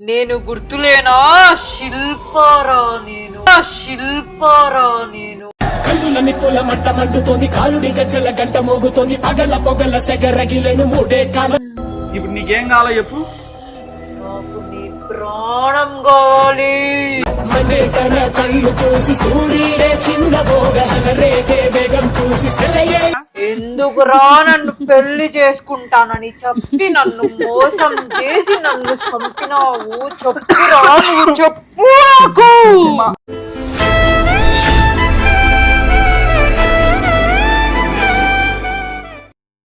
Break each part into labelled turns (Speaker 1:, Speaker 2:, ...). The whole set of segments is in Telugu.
Speaker 1: నేను గుర్తులేనా? శిల్పారా నేను. శిల్పారా నేను.
Speaker 2: కన్నుల నిప్పుల మంట మండుతోంది కాలుడి గజ్జల గంట మోగుతోంది పగల పొగల సెగరగిలేను మూడే కాలం
Speaker 3: ఇప్పుడు నీకేం కావాలో చెప్పు.
Speaker 1: నాకు నీ ప్రాణం కావాలి.
Speaker 2: మనే తన కళ్ళు చూసి సూర్యుడే చిన్న రేగే వేగం చూసి సెలయే
Speaker 1: ఎందుకురా నన్ను పెళ్ళి చేసుకుంటానని చెప్పి నన్ను మోసం చేసి నన్ను చంపినావు? చెప్పురా నువ్వు చెప్పు నాకు!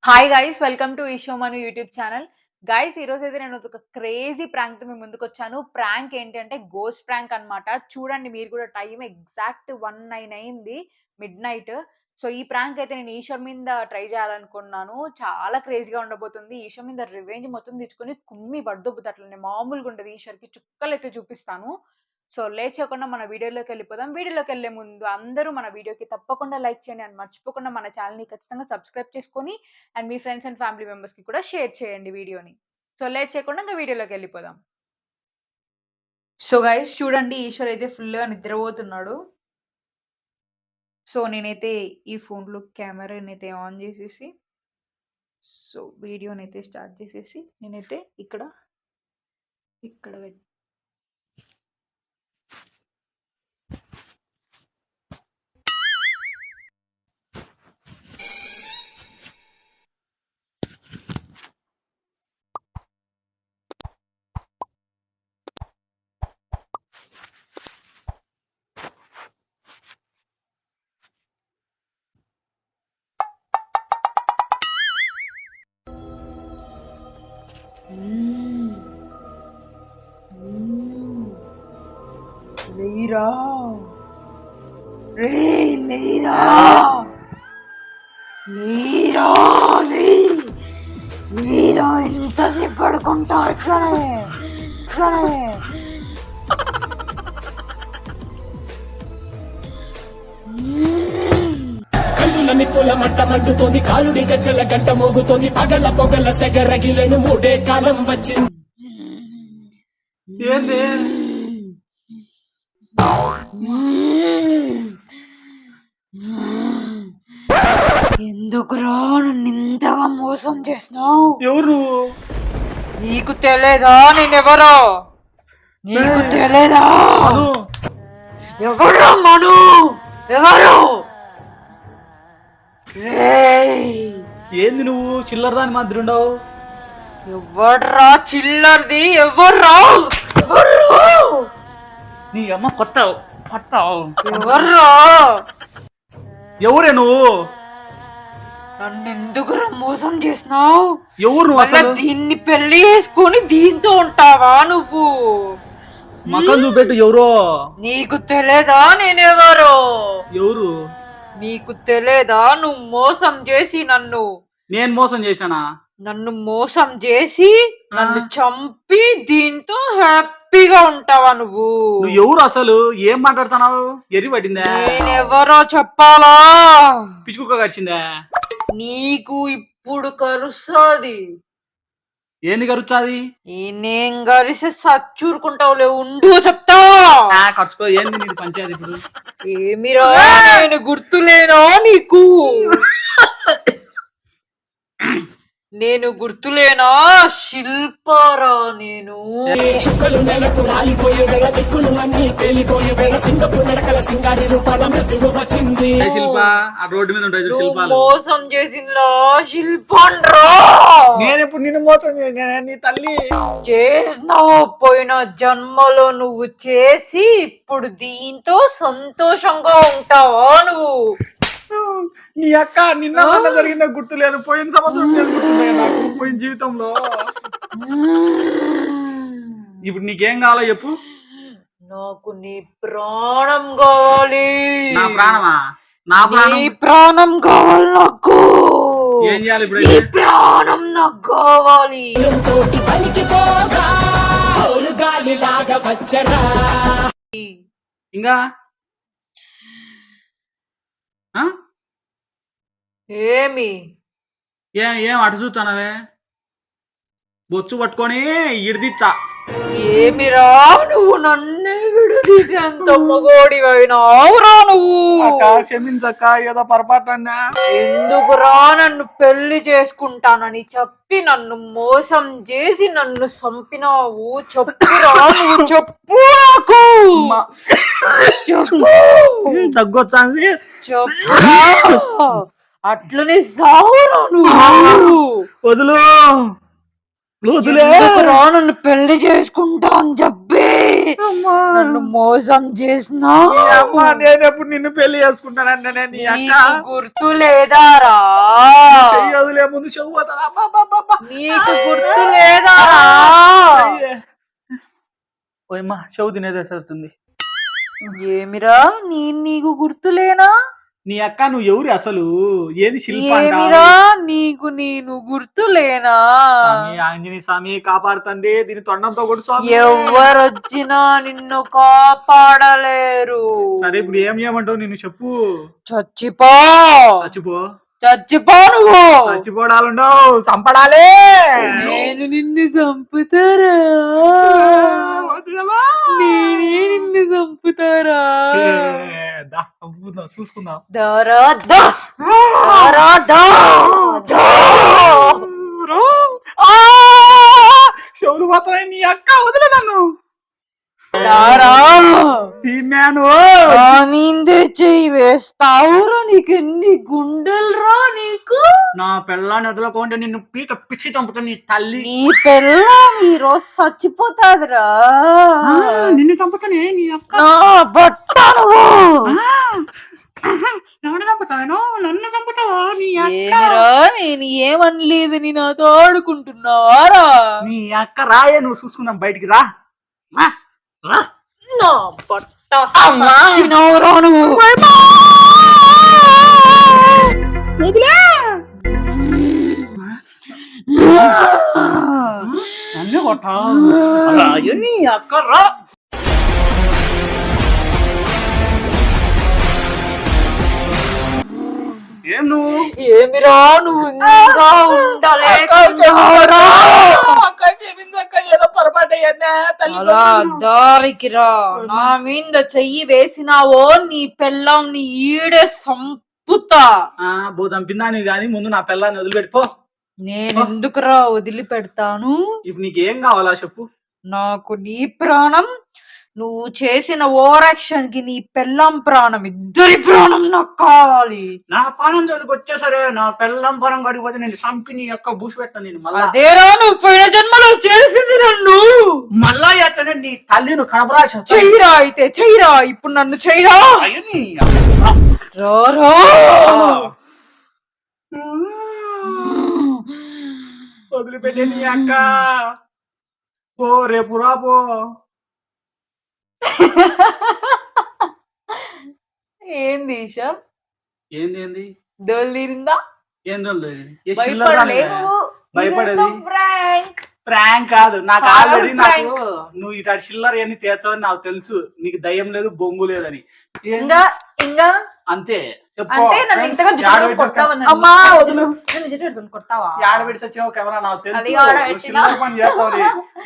Speaker 1: హాయ్ గైస్ వెల్కమ్ టు ఈషో మను యూట్యూబ్ ఛానల్ గైస్ ఈరోజు అయితే నేను ఒక క్రేజీ ప్రాంక్తో మీ ముందుకు వచ్చాను. ప్రాంక్ ఏంటంటే గోస్ట్ ప్రాంక్ అన్నమాట. చూడండి మీరు కూడా టైం ఎగ్జాక్ట్ వన్ నైన్ అయింది మిడ్ నైట్ సో ఈ ప్రాంక్ అయితే నేను ఈశ్వర్ మీద ట్రై చేయాలనుకున్నాను. చాలా క్రేజీగా ఉండబోతుంది. ఈశ్వర్ మీద రివెంజ్ మొత్తం తెచ్చుకొని కుమ్మి పడ్డొబ్బుతుంది అట్లనే మామూలుగా ఉంటుంది ఈశ్వర్కి చుక్కలు అయితే చూపిస్తాను. సో లేచకుండా మన వీడియోలోకి వెళ్ళిపోదాం. వీడియోలోకి వెళ్ళే ముందు అందరూ మన వీడియోకి తప్పకుండా లైక్ చేయండి అండ్ మర్చిపోకుండా మన ఛానల్ని ఖచ్చితంగా సబ్స్క్రైబ్ చేసుకొని అండ్ మీ ఫ్రెండ్స్ అండ్ ఫ్యామిలీ మెంబర్స్కి కూడా షేర్ చేయండి వీడియోని. సో లేట్ చేయకుండా ఇంకా వీడియోలోకి వెళ్ళిపోదాం. సో గైస్ చూడండి. ఈశ్వర్ అయితే ఫుల్గా నిద్రపోతున్నాడు. సో నేనైతే ఈ ఫోన్లో కెమెరాని అయితే ఆన్ చేసేసి సో వీడియోని అయితే స్టార్ట్ చేసేసి నేనైతే ఇక్కడ ఇక్కడ లేరా రే లేరా లేరా లే లేరా ఎంతసేపు పడుకుంటా ఇట్లానే ఇట్లానే
Speaker 2: కన్నుల నిప్పుల మంట మండుతోంది కాలుడి గజ్జల గంట మోగుతోంది పగల పొగల సెగరగిలేను మూడే కాలం వచ్చింది.
Speaker 3: ఏంది?
Speaker 1: ఎందుకురా నన్ను ఇంతగా మోసం చేసినావు
Speaker 3: ఎవరు? నువ్వు
Speaker 1: నీకు తెలియదా నేనెవరో? నీకు తెలియదా ఎవరు మను? ఎవరు? రేయ్!
Speaker 3: ఏంది నువ్వు? చిల్లర దాని మాదిరి ఉండవు.
Speaker 1: ఎవర్రా చిల్లర్ది? ఎవర్రా ఎవర్రా
Speaker 3: నీ అమ్మ కొత్త కొత్త.
Speaker 1: ఎవర్రా?
Speaker 3: ఎవరే నువ్వు?
Speaker 1: నన్ను ఎందుకురా మోసం చేసినావు?
Speaker 3: ఎవరు నువ్వు
Speaker 1: మళ్ళా
Speaker 3: అసలు?
Speaker 1: దీన్ని పెళ్ళి చేసుకొని దీంతో ఉంటావా నువ్వు?
Speaker 3: మకం చూపెట్టు ఎవరో?
Speaker 1: నీకు తెలియదా నేనెవరో?
Speaker 3: ఎవరు?
Speaker 1: నీకు తెలియదా నువ్వు మోసం చేసి నన్ను?
Speaker 3: నేను మోసం చేశానా?
Speaker 1: నన్ను మోసం చేసి నన్ను చంపి దీంతో హ్యాపీగా ఉంటావా నువ్వు?
Speaker 3: నువ్వు ఎవరు అసలు? ఏం మాట్లాడుతున్నావు? ఎర్రి పట్టిందా?
Speaker 1: నేనెవరో చెప్పాలా?
Speaker 3: పిచ్చుకుక్క కరిచిందా?
Speaker 1: నీకు ఇప్పుడు కరుస్తుంది.
Speaker 3: ఏంది కరుచాది
Speaker 1: నేనేం గరిసే సచ్చూరుకుంటావులే ఉండు చెప్తా.
Speaker 3: కరుచుకో ఏంది నీది పంచాయతీ ఇప్పుడు?
Speaker 1: ఏమిరా నేను గుర్తులేనా నీకు? నేను గుర్తులేనా? శిల్పారా నేను?
Speaker 2: చుక్కలు నెలకు రాలిపోయే వేళ దిక్కులు అన్ని పేలిపోయే వేళ సింగపు నడకల సింగారి రూపాల వచ్చింది.
Speaker 3: శిల్ప? ఆ రోడ్డు మీద ఉంటాయి శిల్పాలు.
Speaker 1: మోసం చేసిందా? శిల్పండ్రా
Speaker 3: నేను ఎప్పుడు నిన్ను మోసం చేయను నీ తల్లి.
Speaker 1: చేసినావు. పోయిన జన్మలో నువ్వు చేసి ఇప్పుడు దీంతో సంతోషంగా ఉంటావా నువ్వు?
Speaker 3: నీ అక్క నిన్న మొన్న జరిగిందో గుర్తు లేదు పోయిన సంవత్సరం నాకు? పోయిన జీవితంలో. ఇప్పుడు నీకేం కావాలో చెప్పు.
Speaker 1: నాకు నీ ప్రాణం కావాలి.
Speaker 3: నా ప్రాణమా? నా ప్రాణం
Speaker 1: నీ ప్రాణం? కావాలి నాకు.
Speaker 3: ఏం చేయాలి ఇప్పుడు
Speaker 1: నీ? ప్రాణం నాకు కావాలి.
Speaker 2: తోటి పలికిపోగా హోరు గాలిలాగా వచ్చరా.
Speaker 3: ఇంకా?
Speaker 1: ఏమి?
Speaker 3: ఏం ఏం అటు చూస్తానవే బొచ్చు పట్టుకొని ఇడిదిచ్చా.
Speaker 1: ఏమిరా నువ్వు? నన్నే విడదీసి ఎంత మగోడివైనావురా నువ్వు?
Speaker 3: క్షమించక్క ఏదో పొరపాటున్నా?
Speaker 1: ఎందుకురా నన్ను పెళ్ళి చేసుకుంటానని చెప్పి నన్ను మోసం చేసి నన్ను చంపినావు? చెప్పురా నువ్వు? చెప్పు నాకు!
Speaker 3: తగ్గొచ్చాంది
Speaker 1: అట్లనే సావురా నువ్వు.
Speaker 3: వదులు. వదులే.
Speaker 1: నన్ను పెళ్ళి చేసుకుంటా అని చెప్పి. నన్ను మోసం చేసినా?
Speaker 3: నేను ఎప్పుడు నిన్ను పెళ్ళి చేసుకుంటానంటే
Speaker 1: గుర్తు లేదారా?
Speaker 3: వదిలే ముందు.
Speaker 1: నీకు గుర్తు లేదారా?
Speaker 3: చెవు తినేదేస్తుంది
Speaker 1: ఏమిరా? నేను నీకు గుర్తులేనా?
Speaker 3: నీ అక్క నువ్వు ఎవరు అసలు? ఏది శిల్ప
Speaker 1: ఏమిరా? నీకు నేను గుర్తులేనా?
Speaker 3: ఆంజనేయ స్వామి కాపాడుతండి దీని తొండంతో కూడా స్వామి.
Speaker 1: ఎవరొచ్చినా నిన్ను కాపాడలేరు.
Speaker 3: సరే ఇప్పుడు ఏం చేయమంటావు? నిన్ను చెప్పు.
Speaker 1: చచ్చిపో.
Speaker 3: చచ్చిపో.
Speaker 1: చచ్చిపో నువ్వు
Speaker 3: చచ్చిపోడాలుండవు చంపడాలే.
Speaker 1: నేను నిన్ను చంపుతారా? నేనే నిన్ను చంపుతారా?
Speaker 3: చూసుకుందాం.
Speaker 1: దారా దారా దా!
Speaker 3: చెవులు పోతున్నాయి నీ అక్క వదిలే నన్ను.
Speaker 1: దారా
Speaker 3: తిన్నాను
Speaker 1: నా మీందే చెయ్యి వేస్తావురా నీకు ఎన్ని గుండెలరా నీకు?
Speaker 3: నా పిల్లని వదలకుంటే నిన్ను పీక పిచ్చి చంపుతా నీ తల్లి.
Speaker 1: నీ పిల్ల ఈ రోజు చచ్చిపోతాదిరా.
Speaker 3: ఆ, నిన్ను చంపుతానే నీ అక్క.
Speaker 1: నా బట్ట నువ్వు.
Speaker 3: ఎవరు చంపుతాను నన్ను చంపుతావా నీ అక్క?
Speaker 1: ఏమిరా నేను ఏమనలేదు నాతో ఆడుకుంటున్నావారా
Speaker 3: నీ అక్క రాయే నువ్వు చూసుకుందాం బయటికి రా. రా, రా.
Speaker 1: నా బట్ట చచ్చినవురా నువ్వు
Speaker 3: నన్ను కొట్టా రాయే నీ అక్క రా. ఏం నువ్వు
Speaker 1: ఏమిరా ఇంకా
Speaker 3: ఏదో పొరపాటు అయ్యన్నా తల్లి
Speaker 1: అలా దారికి రా. నా మీద చెయ్యి వేసినావో నీ పెళ్ళం నీ ఈడే సంపుతా.
Speaker 3: ఆ బో చంపిందాని కానీ ముందు నా పిల్లాన్ని వదిలిపెట్టిపో
Speaker 1: నేను ఎందుకురా వదిలిపెడతాను?
Speaker 3: ఇప్పుడు నీకు ఏం కావాలా చెప్పు?
Speaker 1: నాకు నీ ప్రాణం నువ్వు చేసిన ఓరాక్షన్కి నీ పెళ్ళం ప్రాణం ఇద్దరి ప్రాణం నాకు కావాలి
Speaker 3: నా పానం చదువుకు వచ్చేసరే నా పిల్లం పరం గడిపోతే నేను చంపి నీ యొక్క బూసి పెట్టాను నేను మళ్ళా.
Speaker 1: అదేరా నువ్వు పోయిన జన్మలో చేసింది నన్ను?
Speaker 3: మళ్ళా ఎట్టనే నీ తల్లి నువ్వు కనపరాశ
Speaker 1: చెయ్యిరా అయితే చెయ్యిరా. ఇప్పుడు నన్ను చెయ్యిరా. రారా
Speaker 3: వదిలిపెట్టే నీ అక్క. పో రేపు రా పో.
Speaker 1: ఏంది ఈషా
Speaker 3: ఏంది ఏంది? ఏంది ఉంది? ఏ?
Speaker 1: నువ్వు
Speaker 3: భయపడేది
Speaker 1: ప్రాంక్?
Speaker 3: కాదు. నాకు ఆల్రెడీ నాకు. నువ్వు ఇట చిల్లర ఎన్ని తీర్చవని నాకు తెలుసు. నీకు దయ్యం లేదు బొంగు లేదని.
Speaker 1: ఇంకా ఇంకా?
Speaker 3: అంతే.
Speaker 1: అంటే నన్ను
Speaker 3: Friends,
Speaker 1: ఇంతగా
Speaker 3: యాడ
Speaker 1: జుట్టు
Speaker 3: పెట్టి
Speaker 1: కొడతావా నన్ను?
Speaker 3: అమ్మా వదులు.
Speaker 1: నన్ను జుట్టు పట్టుకొని కొడతావా?
Speaker 3: యాడ పెట్టి సచ్చినావు కెమెరా నాకు తెలుసు.
Speaker 1: అది ఆడ
Speaker 3: నువ్వు
Speaker 1: పెట్టినా.
Speaker 3: చిల్లర పని చేస్తావు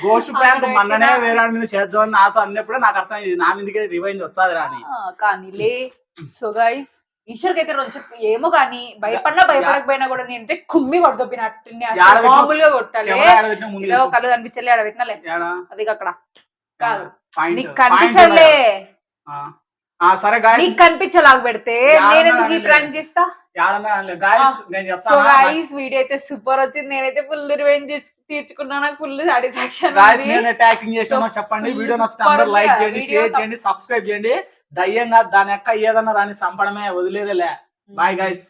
Speaker 3: గోస్ట్ ప్రాంక్
Speaker 1: ఆడ
Speaker 3: మొన్ననే
Speaker 1: పెట్టినా.
Speaker 3: వేరే వాడి మీద చేద్దామని నాతో అన్నప్పుడే నాకు అర్థమైంది. నా మీదకే రివైంజ్ వస్తుంది రాని
Speaker 1: ఆ, కానీలే. సో గైస్ ఈశ్వర్కి అయితే రోజు ఏమో కానీ భయపడినా భయపడకపోయినా కూడా నేను అంటే కుమ్మి
Speaker 3: యాడ పెట్టినా?
Speaker 1: మామూలుగా కొట్టాలి.
Speaker 3: కెమెరా యాడ పెట్టినా? ముందు
Speaker 1: ఇలా
Speaker 3: చెప్పు.
Speaker 1: కళ్ళు కనిపించలే ఆడ
Speaker 3: యాడ?
Speaker 1: అది అక్కడ. కాదు. నీకు కనిపించలే.
Speaker 3: సరే గాయస్
Speaker 1: నీకు కనిపించలాగా పెడితే
Speaker 3: యాడ
Speaker 1: నేను ఎందుకు ఈ
Speaker 3: అనలే.
Speaker 1: ప్రాంక్ చేస్తా?
Speaker 3: గాయస్ నేను
Speaker 1: సో
Speaker 3: చెప్తాను
Speaker 1: గైస్ వీడియో అయితే సూపర్ వచ్చింది. నేనైతే ఫుల్ రివెంజ్ తీర్చుకున్నాను నాకు ఫుల్ సాటిస్ఫాక్షన్
Speaker 3: నేను చేసినా చెప్పండి. వీడియో నచ్చితే అందరూ లైక్. చేయండి షేర్ చేయండి సబ్స్క్రైబ్ చేయండి. దయ్యంగా దాని యొక్క ఏదన్నా రాని చంపడమే వదిలేదేలే. Bye guys